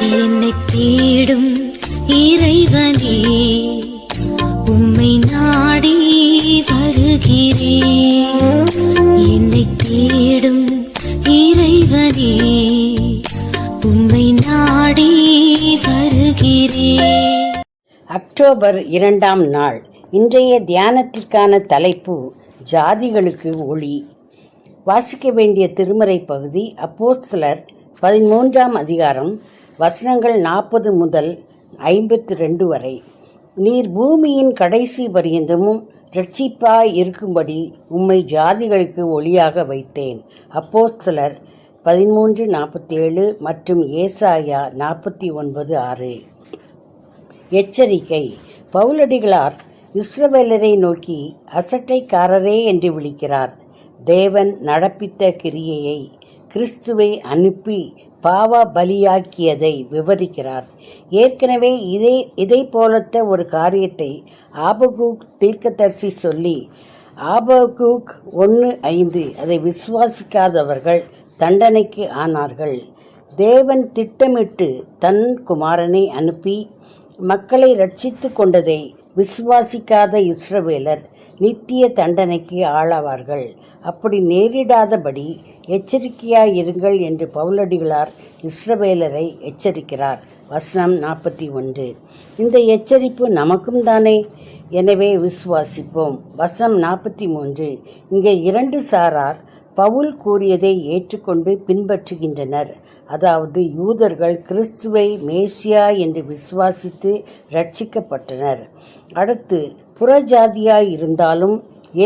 என்னை தேடும் இறைவனே உம்மை நாடி வருகிறேன் என்னை தேடும் இறைவனே உம்மை நாடி வருகிறேன் அக்டோபர் இரண்டாம் நாள் இன்றைய தியானத்திற்கான தலைப்பு ஜாதிகளுக்கு ஒளி. வாசிக்க வேண்டிய திருமறை பகுதி அப்போஸ்தலர் பதிமூன்றாம் அதிகாரம் வசனங்கள் நாற்பது முதல் ஐம்பத்தி ரெண்டு வரை. நீர் பூமியின் கடைசி பரியந்தமும் ரட்சிப்பாய் இருக்கும்படி உம்மை ஜாதிகளுக்கு ஒளியாக வைத்தேன். அப்போ சிலர் பதிமூன்று நாற்பத்தேழு மற்றும் ஏசாயா நாற்பத்தி ஒன்பது ஆறு. எச்சரிக்கை. பவுலடிகளார் இஸ்ரவேலரை நோக்கி அசட்டைக்காரரே என்று விழிக்கிறார். தேவன் நடப்பித்த கிரியையை கிறிஸ்துவை அனுப்பி பாவ பலியாக்கியதை விவரிக்கிறார். ஏற்கனவே இதே இதை போலத்த ஒரு காரியத்தை ஆபகூக் தீர்க்கதர்சி சொல்லி ஆபகூக் ஒன்று ஐந்து அதை விசுவாசிக்காதவர்கள் தண்டனைக்கு ஆனார்கள். தேவன் திட்டமிட்டு தன் குமாரனை அனுப்பி மக்களை ரட்சித்து கொண்டதை விசுவாசிக்காத இஸ்ரவேலர் நித்திய தண்டனைக்கு ஆளாவார்கள். அப்படி நேரிடாதபடி எச்சரிக்கையாயிருங்கள் என்று பவுலடிகளார் இஸ்ரவேலரை எச்சரிக்கிறார். வசனம் நாற்பத்தி ஒன்று. இந்த எச்சரிப்பு நமக்கும் தானே? எனவே விசுவாசிப்போம். வசனம் நாற்பத்தி மூன்று. இங்கே இரண்டு சாரார் பவுல் கூறியதை ஏற்றுக்கொண்டு பின்பற்றுகின்றனர். அதாவது யூதர்கள் கிறிஸ்துவை மேசியா என்று விசுவாசித்து ரட்சிக்கப்பட்டனர் அடுத்து புறஜாதியாய் இருந்தாலும்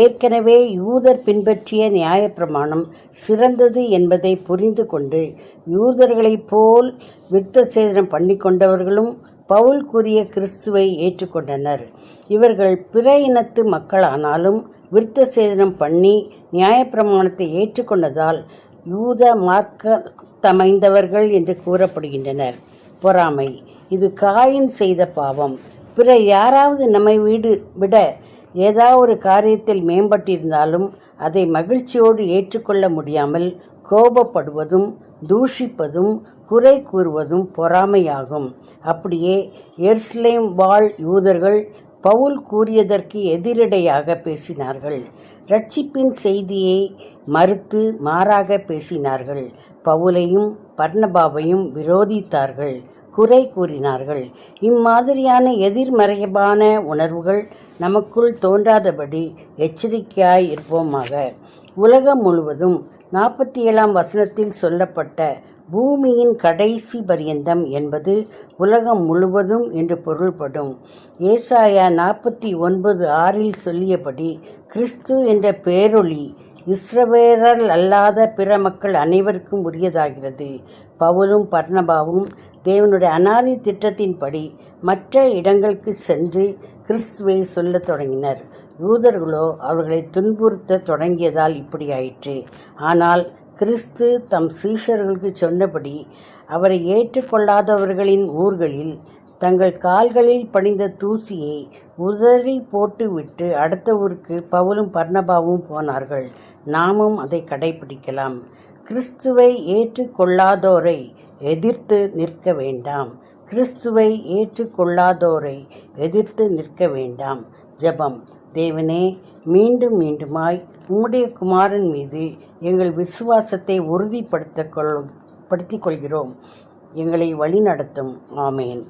ஏற்கனவே யூதர் பின்பற்றிய நியாயப்பிரமாணம் சிறந்தது என்பதை புரிந்து கொண்டு யூதர்களைப் போல் விருத்த சேதனம் பண்ணிக்கொண்டவர்களும் பவுல் கூறிய கிறிஸ்துவை ஏற்றுக்கொண்டனர். இவர்கள் பிற இனத்து மக்களானாலும் விருத்த சேதனம் பண்ணி நியாயப்பிரமாணத்தை ஏற்றுக்கொண்டதால் யூத மார்க்கத்தமைந்தவர்கள் என்று கூறப்படுகின்றனர். பொறாமை. இது காயின் செய்த பாவம். பிற யாராவது நம்மை வீடு விட ஏதாவது ஒரு காரியத்தில் மேம்பட்டிருந்தாலும் அதை மகிழ்ச்சியோடு ஏற்றுக்கொள்ள முடியாமல் கோபப்படுவதும் தூஷிப்பதும் குறை கூறுவதும் பொறாமையாகும். அப்படியே எர்ஸ்லேம் வாழ் யூதர்கள் பவுல் கூறியதற்கு எதிரடையாக பேசினார்கள். ரட்சிப்பின் செய்தியை மறுத்து மாறாக பேசினார்கள். பவுலையும் பர்ணபாவையும் விரோதித்தார்கள். குறை கூறினார்கள். இம்மாதிரியான எதிர்மறையமான உணர்வுகள் நமக்குள் தோன்றாதபடி எச்சரிக்கையாய் இருப்போமாக. உலகம் முழுவதும் நாற்பத்தி ஏழாம் வசனத்தில் சொல்லப்பட்ட பூமியின் கடைசி பரியந்தம் என்பது உலகம் முழுவதும் என்று பொருள்படும். ஏசாயா நாற்பத்தி ஒன்பது ஆறில் சொல்லியபடி கிறிஸ்து என்ற பேரொளி இஸ்ரவேலர் அல்லாத பிற மக்கள் அனைவருக்கும் உரியதாகிறது. பவுலும் பர்ணபாவும் தேவனுடைய அனாதி திட்டத்தின்படி மற்ற இடங்களுக்கு சென்று கிறிஸ்துவை சொல்லத் தொடங்கினர். யூதர்களோ அவர்களை துன்புறுத்த தொடங்கியதால் இப்படி ஆயிற்று ஆனால் கிறிஸ்து தம் சீஷர்களுக்கு சொன்னபடி அவரை ஏற்றுக்கொள்ளாதவர்களின் ஊர்களில் தங்கள் கால்களில் பணிந்த தூசியை உதறி போட்டுவிட்டு அடுத்த ஊருக்கு பவுலும் பர்ணபாவும் போனார்கள். நாமும் அதை கடைபிடிக்கலாம் கிறிஸ்துவை ஏற்றுக்கொள்ளாதோரை எதிர்த்து நிற்க வேண்டாம். கிறிஸ்துவை ஏற்றுக்கொள்ளாதோரை எதிர்த்து நிற்க வேண்டாம். ஜெபம். தேவனே மீண்டும் மீண்டுமாய் உம்முடைய குமாரன் மீது எங்கள் விசுவாசத்தை உறுதிப்படுத்த கொள் படுத்திக் கொள்கிறோம். எங்களை வழிநடத்தும். ஆமேன்.